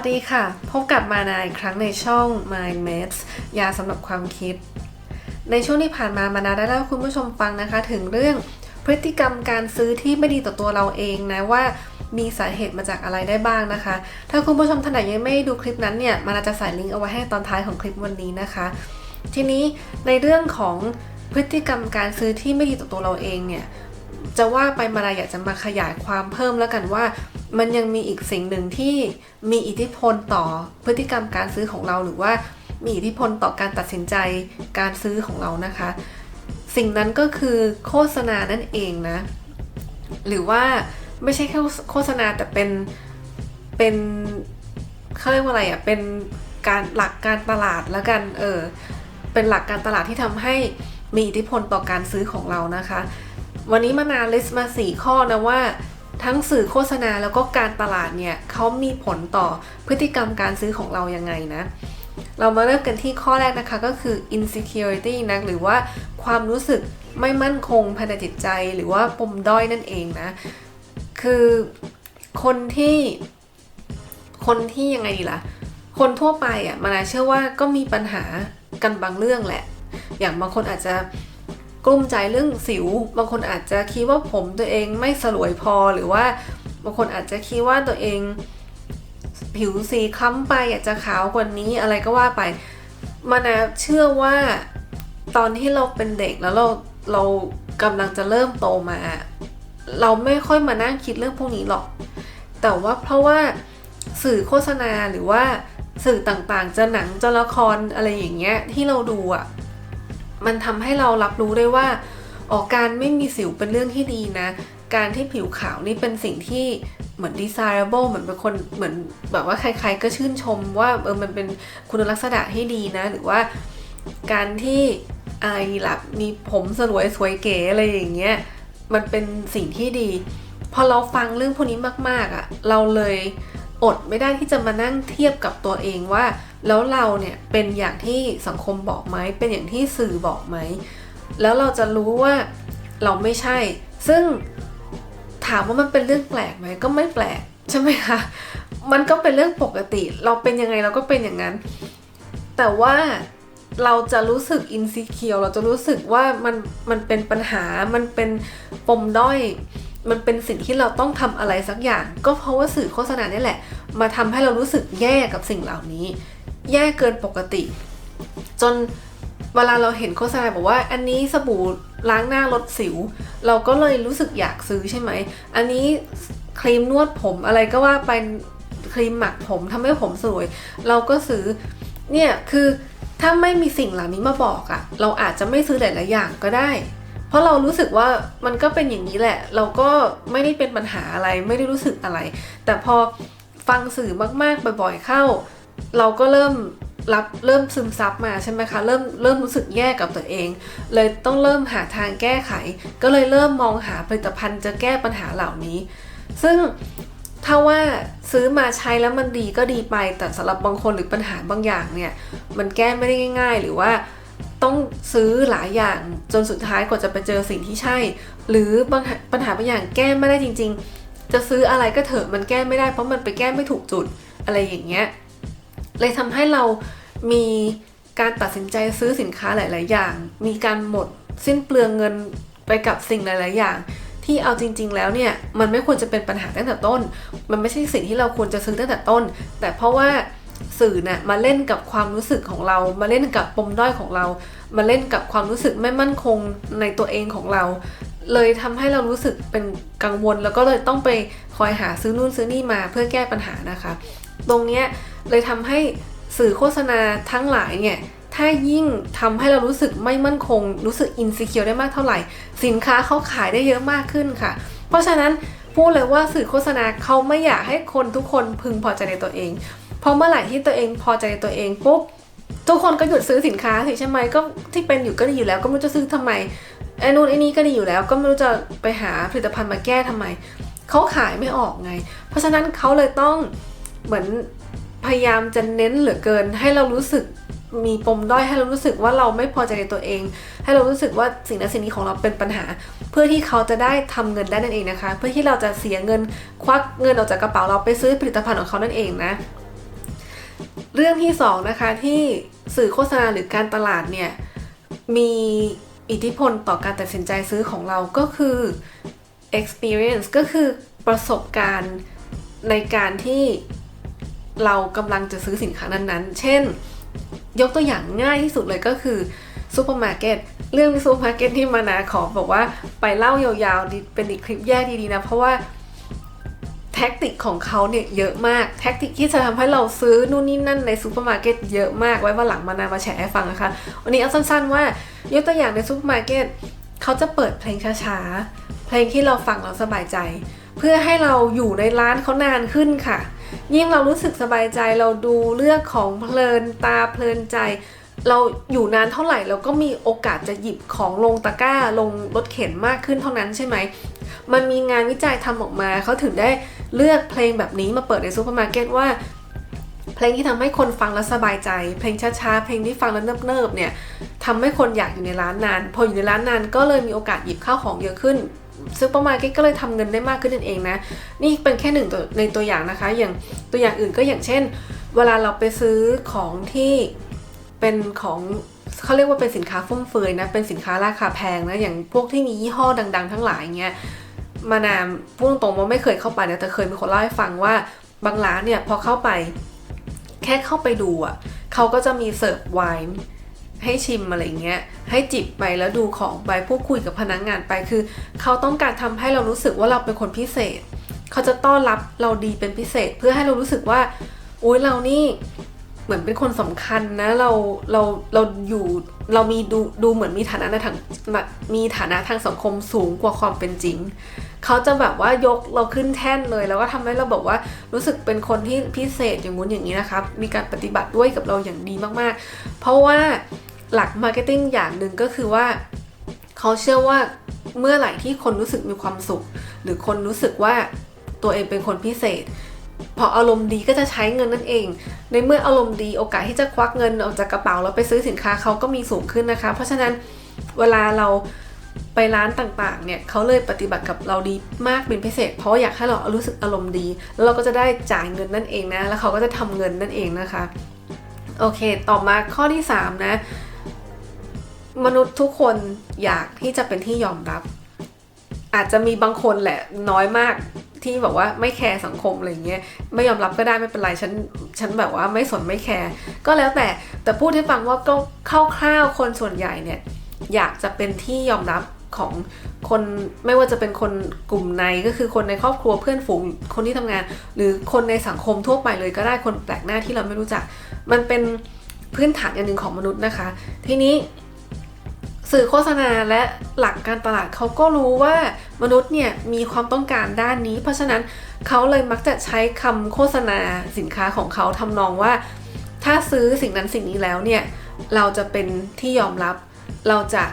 สวัสดีค่ะ พบกับมานาอีกครั้งในช่อง Mind Mates ยาสำหรับความคิด ในช่วงที่ผ่านมามานาได้เล่าให้คุณผู้ชมฟังนะคะ ถึงเรื่องพฤติกรรมการซื้อที่ไม่ดีต่อตัวเราเองนะว่ามีสาเหตุมาจากอะไรได้บ้างนะคะ ถ้าคุณผู้ชมท่านไหนยังไม่ดูคลิปนั้นเนี่ยมานาจะใส่ลิงก์เอาไว้ให้ตอนท้ายของคลิปวันนี้นะคะ ทีนี้ในเรื่องของพฤติกรรมการซื้อที่ไม่ดีต่อตัวเราเองเนี่ย จะว่าไปมาลายอยากจะมาขยายความเพิ่มแล้วกันว่า มันยังมีอีกสิ่งหนึ่งที่มีอิทธิพลต่อพฤติกรรมการซื้อของเราหรือว่ามีอิทธิพลต่อการตัดสินใจการซื้อของเรานะคะ สิ่งนั้นก็คือโฆษณานั่นเองนะ หรือว่าไม่ใช่แค่โฆษณาแต่เป็นเป็นเขาเรียกว่าอะไรอะ่ะเป็นการหลักการตลาดแล้วกันเออเป็นหลักการตลาดที่ทำให้มีอิทธิพลต่อการซื้อของเรานะคะ วันนี้มานาลิสต์มา 4 ข้อนะว่า ทั้งสื่อโฆษณาแล้วก็การตลาดเนี่ยเขามีผลต่อพฤติกรรมการซื้อของเรายังไงนะ เรามาเริ่มกันที่ข้อแรกนะคะก็คือ insecurity นะหรือว่าความรู้สึกไม่มั่นคงภายในจิตใจหรือว่าปมด้อยนั่นเองนะ คือคนที่คนที่ยังไงดีล่ะ คนทั่วไปอะมานาเชื่อว่าก็มีปัญหากันบางเรื่องแหละ อย่างบางคนอาจจะ ลุ้มใจเรื่องสิว บางคนอาจจะคิดว่าผมตัวเองไม่สลวยพอหรือว่า บางคนอาจจะคิดว่าตัวเองผิวสีคล้ำไปอยากจะขาวกว่านี้อะไรก็ว่าไปมานเชื่อว่าตอนที่เราเป็นเด็กแล้วเราเรากำลังจะเริ่มโตมา เราไม่ค่อยมานั่งคิดเรื่องพวกนี้หรอก แต่ว่าเพราะว่าสื่อโฆษณาหรือว่าสื่อต่างๆ จะหนังจะละครอะไรอย่างเงี้ยที่เราดูอะ่ะ มันทำให้เรารับรู้ได้ว่าออกการไม่มีสิวเป็นเรื่องที่ดีนะ การที่ผิวขาวนี่เป็นสิ่งที่เหมือน desirable เหมือนเป็นคนเหมือนแบบว่าใคร ๆ ก็ชื่นชมว่าเออมันเป็นคุณลักษณะที่ดีนะ หรือว่าการที่อะไรล่ะมีผมสลวยสวยเก๋อะไรอย่างเงี้ยมันเป็นสิ่งที่ดี พอเราฟังเรื่องพวกนี้มาก ๆอะ่ะเราเลย อดไม่ได้ที่จะมานั่งเทียบกับตัวเองว่า แล้วเราเนี่ยเป็นอย่างที่สังคมบอกไหมเป็นอย่างที่สื่อบอกไหม แล้วเราจะรู้ว่าเราไม่ใช่ ซึ่งถามว่ามันเป็นเรื่องแปลกไหมก็ไม่แปลกใช่ไหมคะมันก็เป็นเรื่องปกติ เราเป็นยังไงเราก็เป็นอย่างนั้น แต่ว่าเราจะรู้สึกอินซิเคียวเราจะรู้สึกว่ามันมันเป็นปัญหามันเป็นปมด้อย มันเป็นสิ่งที่เราต้องทำอะไรสักอย่าง ก็เพราะว่าสื่อโฆษณานี่แหละ มาทำให้เรารู้สึกแย่กับสิ่งเหล่านี้ แย่เกินปกติ จนเวลาเราเห็นโฆษณาบอกว่า อันนี้สบู่ล้างหน้าลดสิว เราก็เลยรู้สึกอยากซื้อใช่ไหม อันนี้ครีมนวดผมอะไรก็ว่าไปครีมหมักผมทำให้ผมสวย เราก็ซื้อเนี่ยคือถ้าไม่มีสิ่งเหล่านี้มาบอกอะเราอาจจะไม่ซื้อหลายๆอย่างก็ได้ เพราะเรารู้สึกว่ามันก็เป็นอย่างนี้แหละ เราก็ไม่ได้เป็นปัญหาอะไรไม่ได้รู้สึกอะไร แต่พอฟังสื่อมากๆบ่อยๆเข้า เราก็เริ่มรับเริ่มซึมซับมาใช่ไหมคะเริ่มเริ่มรู้สึกแย่กับตัวเอง เลยต้องเริ่มหาทางแก้ไข ก็เลยเริ่มมองหาผลิตภัณฑ์จะแก้ปัญหาเหล่านี้ ซึ่งถ้าว่าซื้อมาใช้แล้วมันดีก็ดีไป แต่สำหรับบางคนหรือปัญหาบางอย่างเนี่ย มันแก้ไม่ได้ง่าย ๆ หรือว่า ต้องซื้อหลายอย่างจนสุดท้ายกว่าจะไปเจอสิ่งที่ใช่ หรือบางปัญหาบางอย่างแก้ไม่ได้จริง ๆ จะซื้ออะไรก็เถอะมันแก้ไม่ได้ เพราะมันไปแก้ไม่ถูกจุดอะไรอย่างเงี้ยเลยทำให้เรามีการตัดสินใจซื้อสินค้าหลาย ๆ อย่าง มีการหมดสิ้นเปลืองเงินไปกับสิ่งหลาย ๆ อย่าง ที่เอาจริง ๆ แล้วเนี่ยมันไม่ควรจะเป็นปัญหาตั้งแต่ต้น มันไม่ใช่สิ่งที่เราควรจะซื้อตั้งแต่ต้น แต่เพราะว่า สื่อเนะ่ยมาเล่นกับความรู้สึกของเรา มาเล่นกับปมด้อยของเรา มาเล่นกับความรู้สึกไม่มั่นคงในตัวเองของเรา เลยทำให้เรารู้สึกเป็นกังวล แล้วก็เลยต้องไปคอยหาซื้อนู่นซื้อนี่มาเพื่อแก้ปัญหานะคะ ตรงเนี้ยเลยทำให้สื่อโฆษณาทั้งหลายเนี่ยถ้ายิ่งทำให้เรารู้สึกไม่มั่นคง รู้สึกอินสิเคียวได้มากเท่าไหร่ สินค้าเขาขายได้เยอะมากขึ้นค่ะ เพราะฉะนั้นพูดเลยว่าสื่อโฆษณาเขาไม่อยากให้คนทุกคนพึงพอใจในตัวเอง พราะเมื่อไหร่ที่ตัวเองพอใจตัวเองปุ๊บทุกคนก็หยุดซื้อสินค้าสิใช่ไหมก็ที่เป็นอยู่ก็ดีอยู่แล้ว ก็ไม่รู้จะซื้อทำไมไอ้นู่นไอ้นี้ก็ดีอยู่แล้ว ก็ไม่รู้จะไปหาผลิตภัณฑ์มาแก้ทำไมเขาขายไม่ออกไง เพราะฉะนั้นเขาเลยต้องเหมือนพยายามจะเน้นเหลือเกิน ให้เรารู้สึกมีปมด้อยให้เรารู้สึกว่าเราไม่พอใจในตัวเอง ให้เรารู้สึกว่าสิ่งนั้นสิ่งนี้ของเราเป็นปัญหา เพื่อที่เขาจะได้ทำเงินได้นั่นเองนะคะ เพื่อที่เราจะเสียเงินควักเงินออกจากกระเป๋าเราไปซื้อผลิตภัณฑ์ของเขานั่นเองนะ เรื่องที่สองนะคะที่สื่อโฆษณาหรือการตลาดเนี่ยมีอิทธิพลต่อการตัดสินใจซื้อของเราก็คือ experience ก็คือประสบการณ์ในการที่เรากำลังจะซื้อสินค้านั้นๆ เช่น ยกตัวอย่างง่ายที่สุดเลยก็คือซูเปอร์มาร์เก็ตเรื่องซูเปอร์มาร์เก็ตที่มานาขอบอกว่าไปเล่ายาวๆเป็นอีกคลิปแยกดีๆนะ เพราะว่า แท็กติกของเขาเนี่ยเยอะมาก แท็กติกที่จะทำให้เราซื้อนู่นนี่นั่นในซูเปอร์มาร์เก็ตเยอะมากไว้ว่าหลังมานามาแชร์ให้ฟังนะคะ วันนี้เอาสั้นๆว่ายกตัวอย่างในซูเปอร์มาร์เก็ตเขาจะเปิดเพลงช้าๆ เพลงที่เราฟังเราสบายใจ เพื่อให้เราอยู่ในร้านเขานานขึ้นค่ะ ยิ่งเรารู้สึกสบายใจเราดูเลือกของเพลินตาเพลินใจ เราอยู่นานเท่าไหร่เราก็มีโอกาสจะหยิบของลงตะกร้าลงรถเข็นมากขึ้นเท่านั้นใช่ไหมมันมีงานวิจัยทำออกมาเขาถึงได้ เลือกเพลงแบบนี้มาเปิดในซูเปอร์มาร์เก็ตว่า เพลงที่ทำให้คนฟังแล้วสบายใจ เพลงช้าๆ เพลงที่ฟังแล้วเนิบๆเนี่ยทำให้คนอยากอยู่ในร้านนาน พออยู่ในร้านนานก็เลยมีโอกาสหยิบข้าวของเยอะขึ้นซูเปอร์มาร์เก็ตก็เลยทำเงินได้มากขึ้นนั่นเองนะ นี่เป็นแค่หนึ่งตัวในตัวอย่างนะคะ อย่างตัวอย่างอื่นก็อย่างเช่น เวลาเราไปซื้อของที่เป็นของเขาเรียกว่าเป็นสินค้าฟุ่มเฟือยนะ เป็นสินค้าราคาแพงนะ อย่างพวกที่มียี่ห้อดัง ๆ ทั้งหลายเงี้ย มานามพูดตรงว่าไม่เคยเข้าไปนะแต่เคยมีคนเล่าให้ฟังว่าบางร้านเนี่ยพอเข้าไป แค่เข้าไปดูอะเขาก็จะมีเสิร์ฟไวน์ให้ชิมอะไรเงี้ย ให้จิบไปแล้วดูของไปพูดคุยกับพนักงงานไปคือ เขาต้องการทำให้เรารู้สึกว่าเราเป็นคนพิเศษ เขาจะต้อนรับเราดีเป็นพิเศษ เพื่อให้เรารู้สึกว่าโอุ้ยเรานี่เหมือนเป็นคนสำคัญนะเราเราเราอยู่เรามีดูดูเหมือนมีฐานะในทางมีฐานะทางสังคมสูงกว่าความเป็นจริง เขาจะแบบว่ายกเราขึ้นแท่นเลย แล้วก็ทำให้เราบอกว่ารู้สึกเป็นคนที่พิเศษอย่างงู้นอย่างนี้นะครับ มีการปฏิบัติด้วยกับเราอย่างดีมากๆ เพราะว่าหลักมาร์เก็ตติ้งอย่างหนึ่งก็คือว่าเขาเชื่อว่าเมื่อไหร่ที่คนรู้สึกมีความสุข หรือคนรู้สึกว่าตัวเองเป็นคนพิเศษพออารมณ์ดีก็จะใช้เงินนั่นเอง ในเมื่ออารมณ์ดีโอกาสที่จะควักเงินออกจากกระเป๋าแล้วไปซื้อสินค้าเขาก็มีสูงขึ้นนะคะ เพราะฉะนั้นเวลาเรา ไปร้านต่างๆ เนี่ยเขาเลยปฏิบัติกับเราดีมากเป็นพิเศษ เพราะอยากให้เรารู้สึกอารมณ์ดี แล้วเราก็จะได้จ่ายเงินนั่นเองนะ แล้วเขาก็จะทำเงินนั่นเองนะคะ โอเค ต่อมาข้อที่ 3 นะ มนุษย์ทุกคนอยากที่จะเป็นที่ยอมรับ อาจจะมีบางคนแหละน้อยมากที่แบบว่าไม่แคร์สังคมอะไรเงี้ยไม่ยอมรับก็ได้ไม่เป็นไรฉันฉันแบบว่าไม่สนไม่แคร์ก็แล้วแต่แต่พูดให้ฟังว่าก็คร่าวๆคนส่วนใหญ่เนี่ย อยากจะเป็นที่ยอมรับของคนไม่ว่าจะเป็นคนกลุ่มในก็คือคนในครอบครัวเพื่อนฝูงคนที่ทำงาน หรือคนในสังคมทั่วไปเลยก็ได้คนแปลกหน้าที่เราไม่รู้จัก มันเป็นพื้นฐานอย่างหนึ่งของมนุษย์นะคะ ทีนี้สื่อโฆษณาและหลักการตลาดเขาก็รู้ว่ามนุษย์เนี่ยมีความต้องการด้านนี้ เพราะฉะนั้นเขาเลยมักจะใช้คำโฆษณาสินค้าของเขาทำนองว่า ถ้าซื้อสิ่งนั้นสิ่งนี้แล้วเนี่ยเราจะเป็นที่ยอมรับ เราจะ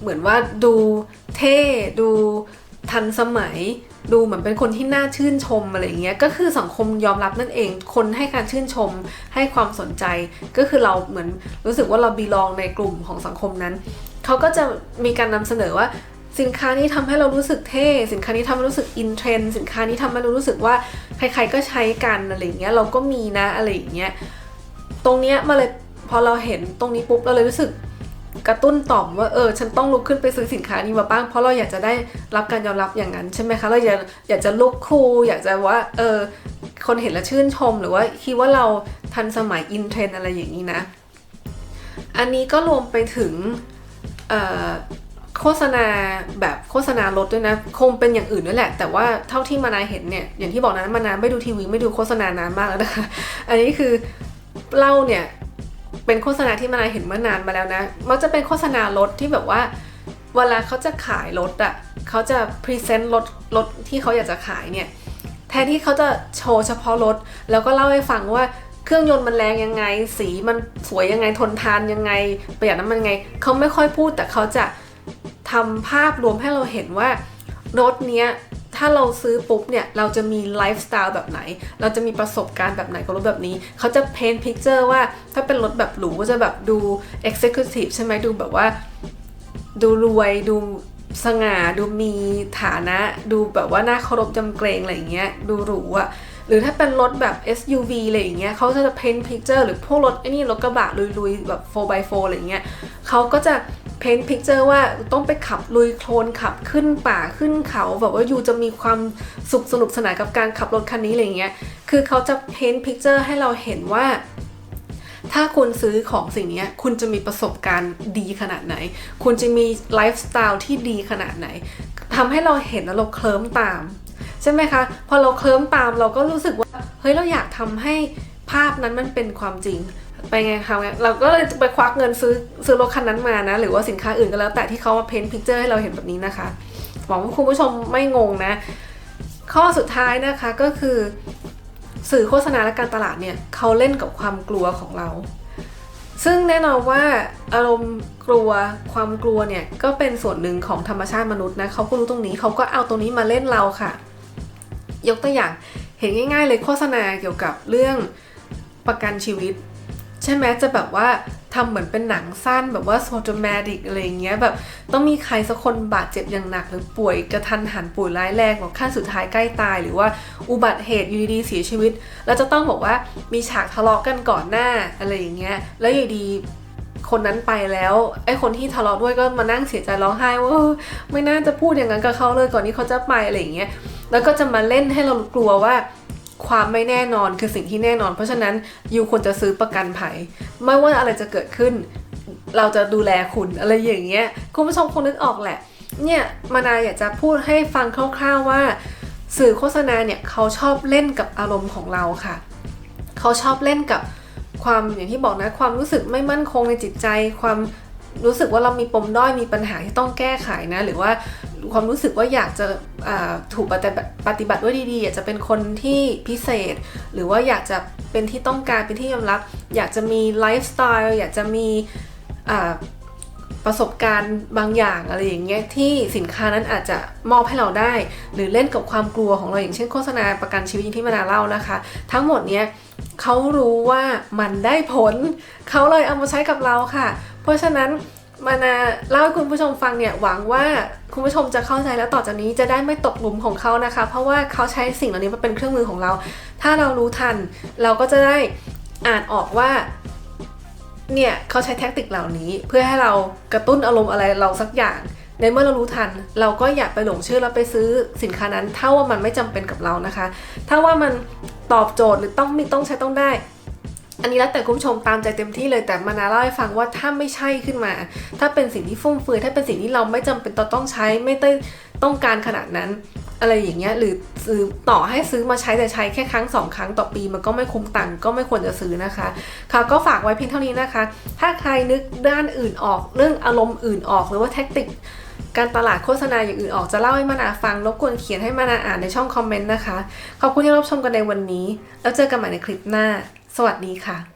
เหมือนว่าดูเท่ดูทันสมัย ดูเหมือนเป็นคนที่น่าชื่นชมอะไรเงี้ยก็คือสังคมยอมรับนั่นเอง คนให้การชื่นชมให้ความสนใจ ก็คือเราเหมือนรู้สึกว่าเราบีลองในกลุ่มของสังคมนั้นเขาก็จะมีการนำเสนอว่าสินค้านี้ทำให้เรารู้สึกเท่ สินค้านี้ทำให้รู้สึกอินเทรนด์ สินค้านี้ทำให้เรารู้สึกว่าใครๆก็ใช้กันอะไรเงี้ยเราก็มีนะอะไรอย่างเงี้ยตรงเนี้ยมาเลยพอเราเห็นตรงนี้ปุ๊บเราเลยรู้สึก กระตุ้นต่อมว่าเออฉันต้องลุกขึ้นไปซื้อสินค้านี้มาบ้างเพราะเราอยากจะได้รับการยอมรับอย่างนั้นใช่ไหมคะเราอยากอยากจะลุกคูอยากจะว่าเออคนเห็นแล้วชื่นชม หรือว่าคิดว่าเราทันสมัยอินเทรนอะไรอย่างนี้นะ อันนี้ก็รวมไปถึงโฆษณาแบบโฆษณารถด้วยนะ คงเป็นอย่างอื่นด้วยแหละ แต่ว่าเท่าที่มานาเห็นเนี่ยอย่างที่บอกนะมานาไม่ดูทีวีไม่ดูโฆษณานานมากแล้วนะคะ อันนี้คือเล่าเนี่ย เป็นโฆษณาที่มานาเห็นเมื่อนานมาแล้วนะ มันจะเป็นโฆษณารถที่แบบว่า เวลาเขาจะขายรถอะ่ะเขาจะพรีเซนต์รถรถที่เขาอยากจะขายเนี่ยแทนที่เขาจะโชว์เฉพาะรถ แล้วก็เล่าให้ฟังว่าเครื่องยนต์มันแรงยังไง สีมันสวยยังไงทนทานยังไง ประหยัดน้ำมันยังไง เขาไม่ค่อยพูดแต่เขาจะทำภาพรวมให้เราเห็นว่ารถเนี้ย ถ้าเราซื้อปุ๊บเนี่ย เราจะมีไลฟ์สไตล์แบบไหน เราจะมีประสบการณ์แบบไหนกับรถแบบนี้ เขาจะเพนพิกเจอร์ว่าถ้าเป็นรถแบบหรูก็จะแบบดู Executive ใช่ไหมดูแบบว่า ดูรวยดูสง่าดูมีฐานะ ดูแบบว่าน่าเคารพจำเกรงอะไรอย่างเงี้ยดูหรูอะหรือถ้าเป็นรถแบบ SUV อะไรอย่างเงี้ยเขาจะเพนพิกเจอร์หรือพวกรถไอ้นี่รถกระบะลุยๆแบบ 4x4 อะไรอย่างเงี้ยเขาก็จะ เพ้นพิกเจอร์ว่าต้องไปขับลุยโคลนขับขึ้นป่าขึ้นเขา แบบว่าอยู่จะมีความสุขสนุกสนานกับการขับรถคันนี้อะไรเงี้ย คือเขาจะเพ้นพิกเจอร์ให้เราเห็นว่าถ้าคุณซื้อของสิ่งนี้คุณจะมีประสบการณ์ดีขนาดไหน คุณจะมีไลฟ์สไตล์ที่ดีขนาดไหนทำให้เราเห็นแล้วเราเคลิ้มตาม ใช่ไหมคะ พอเราเคลิ้มตามเราก็รู้สึกว่า เฮ้ย เราอยากทำให้ภาพนั้นมันเป็นความจริง ไปไงคะเราก็เลยไปควักเงินซื้อซื้อรถคันนั้นมานะ หรือว่าสินค้าอื่นก็แล้ว แต่ที่เขามาเพ้นพิกเจอร์ให้เราเห็นแบบนี้นะคะหวังว่าคุณผู้ชมไม่งงนะ ข้อสุดท้ายนะคะก็คือสื่อโฆษณาและการตลาดเนี่ยเขาเล่นกับความกลัวของเรา ซึ่งแน่นอนว่าอารมณ์กลัวความกลัวเนี่ยก็เป็นส่วนหนึ่งของธรรมชาติมนุษย์นะเขาก็รู้ตรงนี้เขาก็เอาตรงนี้มาเล่นเราค่ะ ยกตัวอย่างเห็นง่าย ๆ เลยโฆษณาเกี่ยวกับเรื่องประกันชีวิต ใช่ไหมจะแบบว่าทำเหมือนเป็นหนังสั้นแบบว่าโซดมาดิกอะไรอย่างเงี้ยแบบต้องมีใครสักคนบาดเจ็บอย่างหนักหรือป่วยกระทันหันป่วยร้ายแรงแบบขั้นสุดท้ายใกล้ตาย หรือว่าอุบัติเหตุอยู่ดีๆเสียชีวิต แล้วจะต้องบอกว่ามีฉากทะเลาะกันก่อนหน้าอะไรอย่างเงี้ยแล้วอยู่ดีคนนั้นไปแล้วไอ้คนที่ทะเลาะด้วยก็มานั่งเสียใจร้องไห้ว่าไม่น่าจะพูดอย่างนั้นกับเขาเลยก่อนที่เขาจะไปอะไรอย่างเงี้ยแล้วก็จะมาเล่นให้เรากลัวว่า ความไม่แน่นอนคือสิ่งที่แน่นอน เพราะฉะนั้นยูควรจะซื้อประกันภัย ไม่ว่าอะไรจะเกิดขึ้น เราจะดูแลคุณอะไรอย่างเงี้ยคุณผู้ชมคงนึกออกแหละ เนี่ยมานาอยากจะพูดให้ฟังคร่าวๆว่า สื่อโฆษณาเนี่ยเขาชอบเล่นกับอารมณ์ของเราค่ะ เขาชอบเล่นกับความอย่างที่บอกนะความรู้สึกไม่มั่นคงในจิตใจความรู้สึกว่าเรามีปมด้อยมีปัญหาที่ต้องแก้ไขนะ หรือว่า ความรู้สึกว่าอยากจะถูกปฏิบัติด้วยดีๆอยากจะเป็นคนที่พิเศษ หรือว่าอยากจะเป็นที่ต้องการเป็นที่ยอมรับ อยากจะมีไลฟ์สไตล์อยากจะมีประสบการณ์บางอย่างอะไรอย่างเงี้ยที่สินค้านั้นอาจจะมอบให้เราได้ หรือเล่นกับความกลัวของเราอย่างเช่นโฆษณาประกันชีวิตที่มานาเล่านะคะ ทั้งหมดเนี้ยเขารู้ว่ามันได้ผลเขาเลยเอามาใช้กับเราค่ะ เพราะฉะนั้น มานาเล่าให้คุณผู้ชมฟังเนี่ยหวังว่าคุณผู้ชมจะเข้าใจแล้วต่อจากนี้จะได้ไม่ตกหลุมของเขานะคะ เพราะว่าเขาใช้สิ่งเหล่านี้มาเป็นเครื่องมือของเรา ถ้าเรารู้ทัน เราก็จะได้อ่านออกว่าเนี่ยเขาใช้แท็กติกเหล่านี้ เพื่อให้เรากระตุ้นอารมณ์อะไรเราสักอย่าง ในเมื่อเรารู้ทัน เราก็อย่าไปหลงเชื่อแล้วไปซื้อสินค้านั้น ถ้าว่ามันไม่จำเป็นกับเรานะคะ ถ้าว่ามันตอบโจทย์หรือต้องมีต้องใช้ต้องได้ อันนี้แล้วแต่คุณผู้ชมตามใจเต็มที่เลยแต่มานาเล่าให้ฟังว่าถ้าไม่ใช่ขึ้นมา ถ้าเป็นสิ่งที่ฟุ่มเฟือยถ้าเป็นสิ่งที่เราไม่จำเป็นต้องใช้ไม่ได้ต้องการขนาดนั้น อะไรอย่างเงี้ยหรือซื้อต่อให้ซื้อมาใช้แต่ใช้แค่ครั้งสองครั้งต่อปีมันก็ไม่คุ้มตังค์ก็ไม่ควรจะซื้อนะคะค่ะก็ฝากไว้เพียงเท่านี้นะคะ ถ้าใครนึกด้านอื่นออกเรื่องอารมณ์อื่นออกหรือว่าแท็กติกการตลาดโฆษณาอย่างอื่นออกจะเล่าให้มานาฟัง รบกวนเขียนให้มานาอ่านในช่องคอมเมนต์นะคะ ขอบคุณที่รับชมกันในวันนี้ แล้วเจอกันใหม่ในคลิปหน้า สวัสดีค่ะ